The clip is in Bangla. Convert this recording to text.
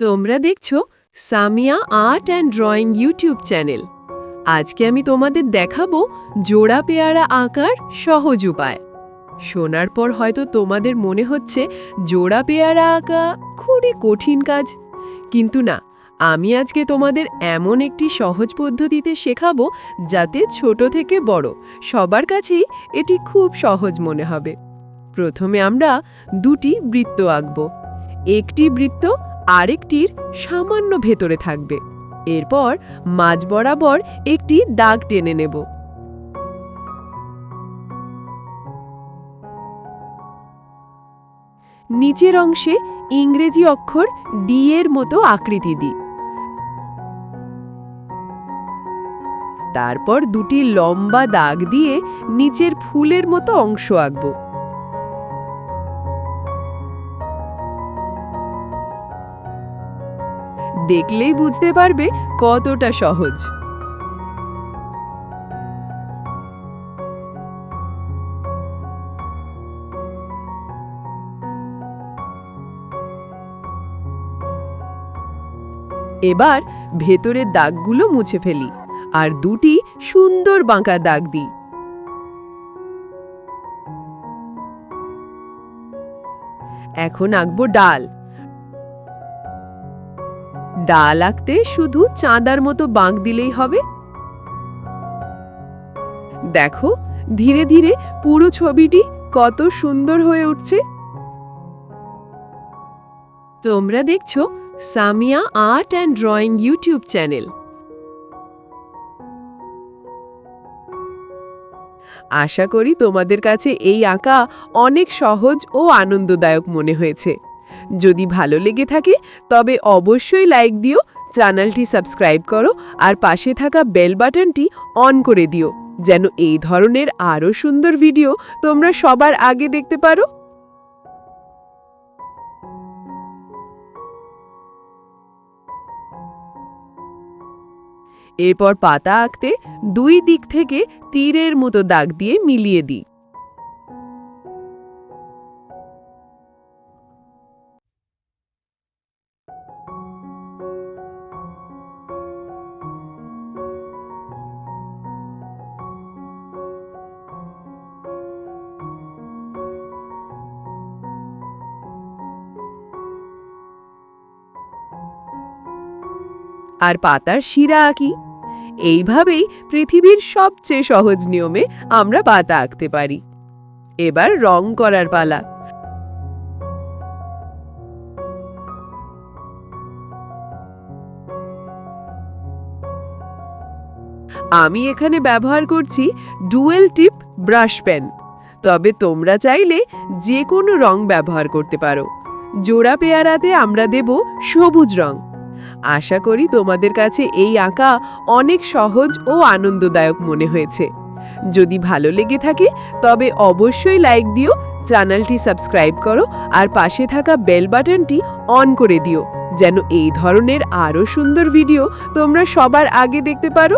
তোমরা দেখছ Samia art and drawing YouTube channel. আজকে আমি তোমাদের দেখাবো জোড়া পেয়ারা আঁকার সহজ উপায়। শোনার পর হয়তো তোমাদের মনে হচ্ছে জোড়া পেয়ারা আঁকা খুবই কঠিন কাজ। কিন্তু না, আমি আজকে তোমাদের এমন একটি সহজ পদ্ধতিতে শেখাবো যাতে ছোট থেকে বড় সবার কাছেই এটি খুব সহজ মনে হবে। প্রথমে আমরা দুটি বৃত্ত আঁকব। একটি বৃত্ত আরেকটির সামান্য ভেতরে থাকবে। এরপর মাঝ বরাবর একটি দাগ টেনে নেব। নিচের অংশে ইংরেজি অক্ষর ডি এর মতো আকৃতি দিই। তারপর দুটি লম্বা দাগ দিয়ে নিচের ফুলের মতো অংশ আঁকব। দেখলেই বুঝতে পারবে কতটা সহজ। এবার ভেতরের দাগগুলো মুছে ফেলি আর দুটি সুন্দর বাঁকা দাগ দিই। এখন আঁকবো ডাল। ডাল আঁকতে শুধু চাঁদার মতো বাঁক দিলেই হবে। দেখো, ধীরে ধীরে পুরো ছবিটি কত সুন্দর হয়ে উঠছে। তোমরা দেখছ Samia art and drawing YouTube channel. আশা করি তোমাদের কাছে এই আঁকা অনেক সহজ ও আনন্দদায়ক মনে হয়েছে। যদি ভালো লেগে থাকে, তবে অবশ্যই লাইক দিও, চ্যানেলটি সাবস্ক্রাইব করো, আর পাশে থাকা বেল বাটনটি অন করে দিও, যেন এই ধরনের আরও সুন্দর ভিডিও তোমরা সবার আগে দেখতে পারো। এরপর পাতা আঁকতে দুই দিক থেকে তীরের মতো দাগ দিয়ে মিলিয়ে দিই। আর পাতার শিরা আঁকি। এইভাবেই পৃথিবীর সবচেয়ে সহজ নিয়মে আমরা পাতা আঁকতে পারি। এবার রং করার পালা। আমি এখানে ব্যবহার করছি ডুয়েল টিপ ব্রাশ পেন। তবে তোমরা চাইলে যে কোনো রং ব্যবহার করতে পারো। জোড়া পেয়ারাতে আমরা দেব সবুজ রং। আশা করি তোমাদের কাছে এই আঁকা অনেক সহজ ও আনন্দদায়ক মনে হয়েছে। যদি ভালো লেগে থাকে, তবে অবশ্যই লাইক দিও, চ্যানেলটি সাবস্ক্রাইব করো, আর পাশে থাকা বেল বাটনটি অন করে দিও, যেন এই ধরনের আরও সুন্দর ভিডিও তোমরা সবার আগে দেখতে পারো।